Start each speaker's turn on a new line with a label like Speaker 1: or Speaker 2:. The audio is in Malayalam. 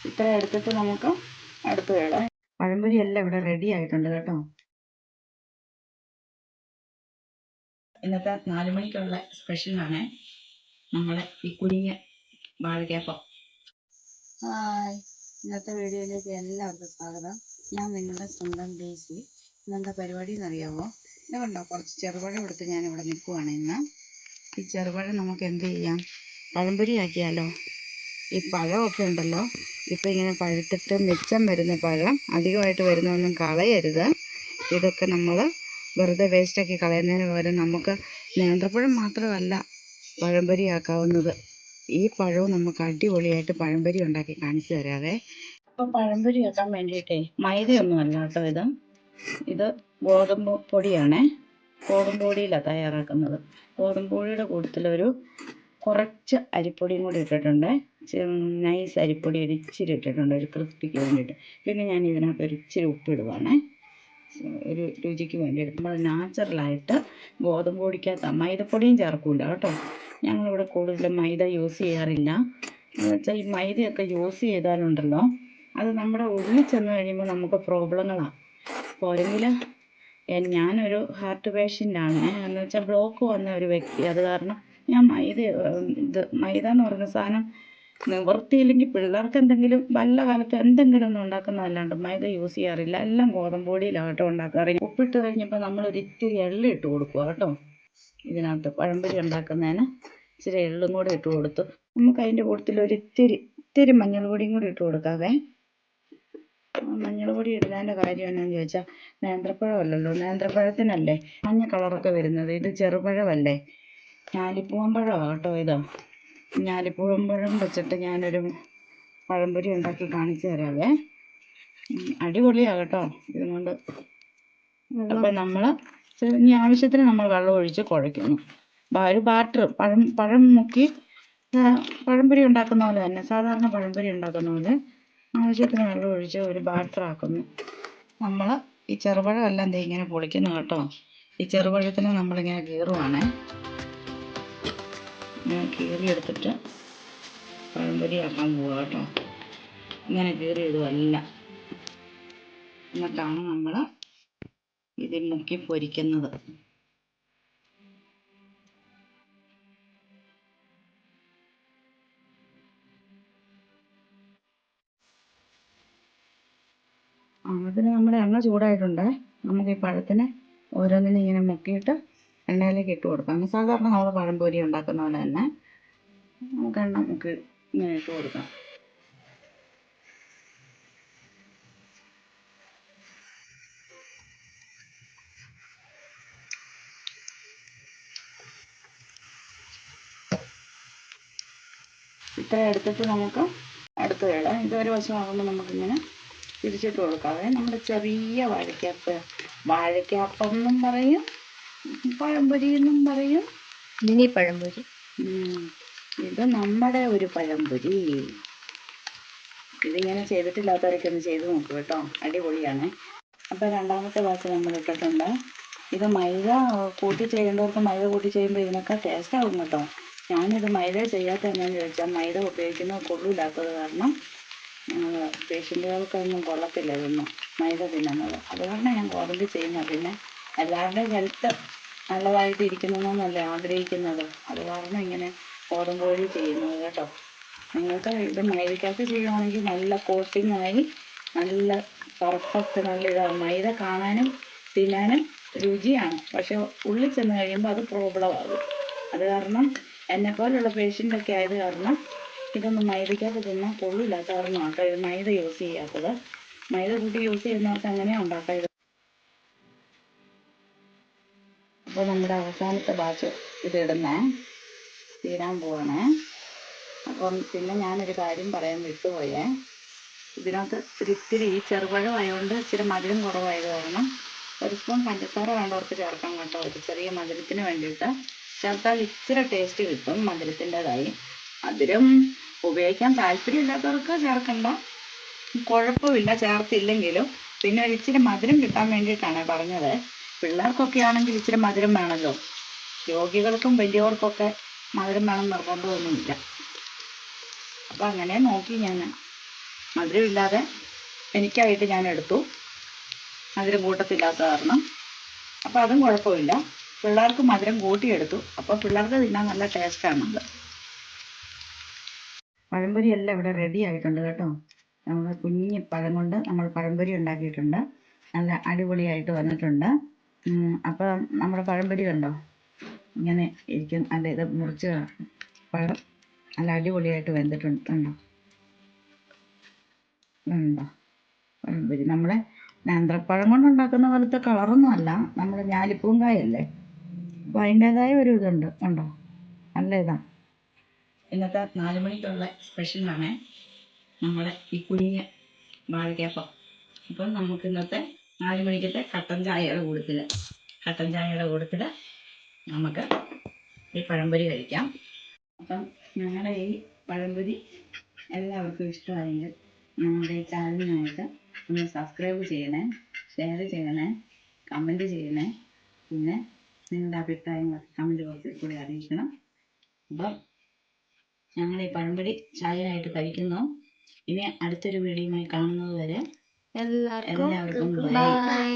Speaker 1: ഇത്ര എടുത്തിട്ട് നമുക്ക് അടുത്ത് ഇടാം പഴംപൊരി എല്ലാം ഇവിടെ റെഡി ആയിട്ടുണ്ട് കേട്ടോ. ഇന്നത്തെ നാല് മണിക്കുള്ള സ്പെഷ്യലാണ് നമ്മളെ ഈ കുഞ്ഞ് വാഴക്കപ്പം ഹായ്. ഇന്നത്തെ വീഡിയോയിലേക്ക് എല്ലാവർക്കും സ്വാഗതം. ഞാൻ നിങ്ങളുടെ സ്വന്തം ഡേസി ഇന്നത്തെ പരിപാടി എന്നറിയാമോ ഇത് കണ്ടോ? കുറച്ച് ചെറുപഴം എടുത്ത് ഞാൻ ഇവിടെ നിൽക്കുവാണ് ഇന്ന്. ഈ ചെറുപഴം നമുക്ക് എന്ത് ചെയ്യാം? പഴംപൊരി ആക്കിയാലോ? ഈ പഴമൊക്കെ ഉണ്ടല്ലോ ഇപ്പം ഇങ്ങനെ പഴുത്തിട്ട് മിച്ചം വരുന്ന പഴം അധികമായിട്ട് വരുന്നതൊന്നും കളയരുത്. ഇതൊക്കെ നമ്മൾ വെറുതെ വേസ്റ്റാക്കി കളയുന്നതിന് പകരം നമുക്ക് നേന്ത്രപ്പഴം മാത്രമല്ല പഴംപൊരി ആക്കാവുന്നത് ഈ പഴവും നമുക്ക് അടിപൊളിയായിട്ട് പഴംപൊരി ഉണ്ടാക്കി കാണിച്ചു തരാവേ. ഇപ്പം പഴംപൊരി ആക്കാൻ വേണ്ടിയിട്ടേ മൈദയൊന്നും അല്ല കേട്ടോ ഇത്. ഇത് ഗോതമ്പ് പൊടിയാണേ. ഗോതമ്പ് പൊടിയിലാണ് തയ്യാറാക്കുന്നത്. ഗോതമ്പ് പൊടിയുടെ കൂട്ടത്തിലൊരു കുറച്ച് അരിപ്പൊടിയും കൂടി ഇട്ടിട്ടുണ്ട്. നൈസ് അരിപ്പൊടി ഒരു ഇച്ചിരി ഇട്ടിട്ടുണ്ട്. ഒരു ക്രിസ്പിക്ക് വേണ്ടിയിട്ട്. പിന്നെ ഞാൻ ഇതിനകത്ത് ഒരു ഇച്ചിരി ഉപ്പിടുവാണ് ഒരു രുചിക്ക് വേണ്ടിയിട്ട്. നമ്മൾ നാച്ചുറലായിട്ട് ഗോതമ്പ് പൊടിക്കകത്ത് മൈദപ്പൊടിയും ചേർക്കില്ല കേട്ടോ. ഞങ്ങളിവിടെ കൂടുതലും മൈദ യൂസ് ചെയ്യാറില്ല. എന്ന് വെച്ചാൽ ഈ മൈദയൊക്കെ യൂസ് ചെയ്താലുണ്ടല്ലോ അത് നമ്മുടെ ഉള്ളിൽ ചെന്ന് കഴിയുമ്പോൾ നമുക്ക് പ്രോബ്ലങ്ങളാണ് പോരെങ്കിൽ ഞാനൊരു ഹാർട്ട് പേഷ്യന്റാണ് എന്ന് വെച്ചാൽ ബ്ലോക്ക് വന്ന ഒരു വ്യക്തി അത് കാരണം ഞാൻ മൈദ ഇത് മൈദ എന്ന് പറയുന്ന സാധനം നിവൃത്തിയില്ലെങ്കിൽ പിള്ളേർക്ക് എന്തെങ്കിലും വല്ല കാലത്ത് എന്തെങ്കിലും ഒന്ന് ഉണ്ടാക്കുന്നതല്ലാണ്ട് മൈദ യൂസ് ചെയ്യാറില്ല. എല്ലാം ഗോതമ്പ് പൊടിയിലാണ് കേട്ടോ ഉണ്ടാക്കാറ്. ഉപ്പിട്ട് കഴിഞ്ഞപ്പോൾ നമ്മൾ ഒരു ഇത്തിരി എള്ള് ഇട്ട് കൊടുക്കുക കേട്ടോ. ഇതിനകത്ത് പഴംപൊരി ഉണ്ടാക്കുന്നതിന് ഇച്ചിരി എള്ളും കൂടെ ഇട്ട് കൊടുത്തു. നമുക്ക് അതിന്റെ കൂട്ടത്തിൽ ഒരു ഇത്തിരി ഇത്തിരി മഞ്ഞൾ പൊടിയും കൂടി ഇട്ട് കൊടുക്കാവേ. മഞ്ഞൾ പൊടി ഇടുന്നതിന്റെ കാര്യം എന്നാന്ന് ചോദിച്ചാൽ നേന്ത്രപ്പഴമല്ലല്ലോ നേന്ത്രപ്പഴത്തിനല്ലേ മഞ്ഞ കളറൊക്കെ വരുന്നത്? ഇത് ചെറുപഴമല്ലേ? ഞാലിപ്പൂവൻ പഴമാണ് കേട്ടോ ഇത്. ഞാലിപ്പൂവൻ പഴം വെച്ചിട്ട് ഞാനൊരു പഴംപൊരി ഉണ്ടാക്കി കാണിച്ചു തരാവേ. അടിപൊളിയാണ് കേട്ടോ ഇതുകൊണ്ട്. അപ്പം നമ്മൾ ഇനി ആവശ്യത്തിന് നമ്മൾ വെള്ളം ഒഴിച്ച് കുഴയ്ക്കുന്നു. ഒരു ബാറ്റർ പഴം പഴം മുക്കി പഴംപൊരി ഉണ്ടാക്കുന്ന പോലെ തന്നെ സാധാരണ പഴംപൊരി ഉണ്ടാക്കുന്ന പോലെ ആവശ്യത്തിന് വെള്ളം ഒഴിച്ച് ഒരു ബാറ്റർ ആക്കുന്നു. നമ്മൾ ഈ ചെറുപഴം എല്ലാം ദേ ഇങ്ങനെ പൊളിക്കുന്നു കേട്ടോ. ഈ ചെറുപഴത്തിനെ നമ്മളിങ്ങനെ കീറുവാണേ. ഇങ്ങനെ കീറിയെടുത്തിട്ട് പഴംപൊരിയാക്കാൻ പോവുക കേട്ടോ. ഇങ്ങനെ കീറിയിടുമല്ല എന്നിട്ടാണ് നമ്മൾ ഇതിൽ മുക്കി പൊരിക്കുന്നത്. അതിന് നമ്മൾ എണ്ണ ചൂടായിട്ടുണ്ട്. നമുക്ക് ഈ പഴത്തിനെ ഓരോന്നിനെ ഇങ്ങനെ മുക്കിയിട്ട് എണ്ണയിലേക്ക് ഇട്ട് കൊടുക്കാം. സാധാരണ നമ്മൾ പഴംപൊരി ഉണ്ടാക്കുന്ന പോലെ തന്നെ നമുക്ക് എണ്ണ മുക്കി ഇങ്ങനെ ഇട്ട് കൊടുക്കാം. ഇത്ര എടുത്തിട്ട് നമുക്ക് അടുത്ത് ഇടാം ഇതൊരു വശമാകുമ്പോൾ നമുക്കിങ്ങനെ തിരിച്ചിട്ട് കൊടുക്കാവേ നമ്മുടെ ചെറിയ വാഴയ്ക്കാപ്പ് വാഴയ്ക്കാപ്പം എന്നും പറയും. പഴംപൊരി എന്നും പറയും.
Speaker 2: മിനി പഴംപൊരി.
Speaker 1: ഇത് നമ്മുടെ ഒരു പഴംപൊരി. ഇതിങ്ങനെ ചെയ്തിട്ടില്ലാത്തവരൊക്കെ ഒന്ന് ചെയ്ത് നോക്കൂ കേട്ടോ. അടിപൊളിയാണ്. അപ്പോൾ രണ്ടാമത്തെ ഭാഗത്ത് നമ്മൾ ഇട്ടിട്ടുണ്ട്. ഇത് മൈദ കൂട്ടി ചെയ്യേണ്ടവർക്ക് മൈദ കൂട്ടി ചെയ്യുമ്പോൾ ഇതിനൊക്കെ ടേസ്റ്റ് ആകും കേട്ടോ. ഞാനിത് മൈദ ചെയ്യാത്ത എന്താണെന്ന് ചോദിച്ചാൽ മൈദ ഉപയോഗിക്കുന്നത് കൊള്ളില്ലാത്തത് കാരണം പേഷ്യന്റുകൾക്കൊന്നും കൊള്ളത്തില്ല ഇതൊന്നും. മൈദ തിന്നുന്നത്. അതുകൊണ്ടാണ് ഞാൻ ഗോതമ്പ് ചെയ്യുന്നത്. പിന്നെ എല്ലാവരുടെയും ഹെൽത്ത് നല്ലതായിട്ട് ഇരിക്കണമെന്നല്ലേ ആഗ്രഹിക്കുന്നത്. അത് കാരണം ഇങ്ങനെ ഗോതമ്പ് കോഴി ചെയ്യുന്നത് കേട്ടോ. നിങ്ങൾക്ക് ഇത് മൈദക്കകത്ത് ചെയ്യുവാണെങ്കിൽ നല്ല കോട്ടിംഗ് ആയി നല്ല പെർഫെക്റ്റ് നല്ല ഇതാണ് മൈദ കാണാനും തിന്നാനും രുചിയാണ്. പക്ഷെ ഉള്ളിൽ ചെന്ന് കഴിയുമ്പോൾ അത് പ്രോബ്ലം ആകും. അത് കാരണം എന്നെപ്പോലുള്ള പേഷ്യന്റൊക്കെ ആയത് കാരണം ഇതൊന്നും മൈദക്കകത്ത് തിന്നാൻ കൊള്ളില്ലാത്ത കാരണമാണ് കേട്ടോ ഇത് മൈദ യൂസ് ചെയ്യാത്തത്. മൈദ കൂട്ടി യൂസ് ചെയ്യുന്നവർക്ക് അങ്ങനെയാണ് ഉണ്ടാക്കാം അപ്പോൾ നമ്മുടെ അവസാനത്തെ ബാച്ച് ഇതിടുന്നേ. തീരാൻ പോവാണേ. അപ്പം പിന്നെ ഞാനൊരു കാര്യം പറയാൻ വിട്ടുപോയേ. ഇതിനകത്ത് ഒരിത്തിരി ഈ ചെറുപഴം ആയതുകൊണ്ട് ഇച്ചിരി മധുരം കുറവായത് കാരണം ഒരു സ്പൂൺ പഞ്ചസാര വേണ്ടവർക്ക് ചേർക്കാം കേട്ടോ. ഒരു ചെറിയ മധുരത്തിന് വേണ്ടിയിട്ട് ചേർത്താൽ ഇച്ചിരി ടേസ്റ്റ് കിട്ടും മധുരത്തിന്റെതായി. മധുരം ഉപയോഗിക്കാൻ താല്പര്യമില്ലാത്തവർക്ക് ചേർക്കണ്ട. കുഴപ്പമില്ല ചേർത്തില്ലെങ്കിലും പിന്നെ ഒരു ഇച്ചിരി മധുരം കിട്ടാൻ വേണ്ടിയിട്ടാണ് പറഞ്ഞത്. പിള്ളേർക്കൊക്കെ ആണെങ്കിൽ ഇച്ചിരി മധുരം വേണമല്ലോ. രോഗികൾക്കും വലിയവർക്കൊക്കെ മധുരം വേണം നിർബന്ധമൊന്നുമില്ല. അപ്പം അങ്ങനെ നോക്കി ഞാൻ മധുരമില്ലാതെ എനിക്കായിട്ട് ഞാൻ എടുത്തു. മധുരം കൂട്ടത്തില്ലാത്ത കാരണം. അപ്പോൾ അതും കുഴപ്പമില്ല. പിള്ളേർക്ക് മധുരം കൂട്ടിയെടുത്തു. അപ്പോൾ പിള്ളേർക്ക് തിന്നാൻ നല്ല ടേസ്റ്റാണത് പഴംപൊരി എല്ലാം ഇവിടെ റെഡി ആയിട്ടുണ്ട് കേട്ടോ. നമ്മൾ കുഞ്ഞ് പഴം കൊണ്ട് നമ്മൾ പഴംപൊരി ഉണ്ടാക്കിയിട്ടുണ്ട്. നല്ല അടിപൊളിയായിട്ട് വന്നിട്ടുണ്ട്. ഉം, അപ്പോൾ നമ്മുടെ പഴംപൊരി കണ്ടോ? ഇങ്ങനെ ഇരിക്കും. അല്ല ഇത് മുറിച്ച് പഴം നല്ല അടിപൊളിയായിട്ട് വെന്തിട്ടുണ്ട് കണ്ടോ? ഉണ്ടോ? പഴംപൊരി. നമ്മുടെ നേന്ത്രപ്പഴം കൊണ്ടുണ്ടാക്കുന്ന പോലത്തെ കളറൊന്നും അല്ല. നമ്മുടെ ഞാലിപ്പൂങ്കായല്ലേ? അപ്പോൾ അതിന്റേതായ ഒരു ഇതുണ്ട് ഉണ്ടോ നല്ല ഇതാ. ഇന്നത്തെ നാല് മണിക്കുള്ള സ്പെഷ്യലാണ് നമ്മുടെ ഈ കുഞ്ഞ് വാഴക്കപ്പം അപ്പം നമുക്ക് ഇന്നത്തെ നാല് മണിക്കത്തെ കട്ടൻ ചായയുടെ കൂട്ടത്തിൽ കട്ടൻ ചായയുടെ കൂട്ടത്തിൽ നമുക്ക് ഈ പഴംപൊരി കഴിക്കാം. അപ്പം ഞങ്ങളുടെ ഈ പഴംപൊരി എല്ലാവർക്കും ഇഷ്ടമായെങ്കിൽ നമ്മുടെ ഈ ചാനലിനായിട്ട് ഒന്ന് സബ്സ്ക്രൈബ് ചെയ്യണേ ഷെയർ ചെയ്യണേ കമന്റ് ചെയ്യണേ. പിന്നെ നിങ്ങളുടെ അഭിപ്രായങ്ങൾ കമന്റ് ബോക്സിൽ കൂടി അറിയിക്കണം. അപ്പം ഞങ്ങൾ ഈ പഴംപൊരി ചായയായിട്ട് കഴിക്കുന്നു. ഇനി അടുത്തൊരു വീഡിയോയുമായി കാണുന്നത് വരെ
Speaker 2: എല്ലാവർക്കും ബൈ.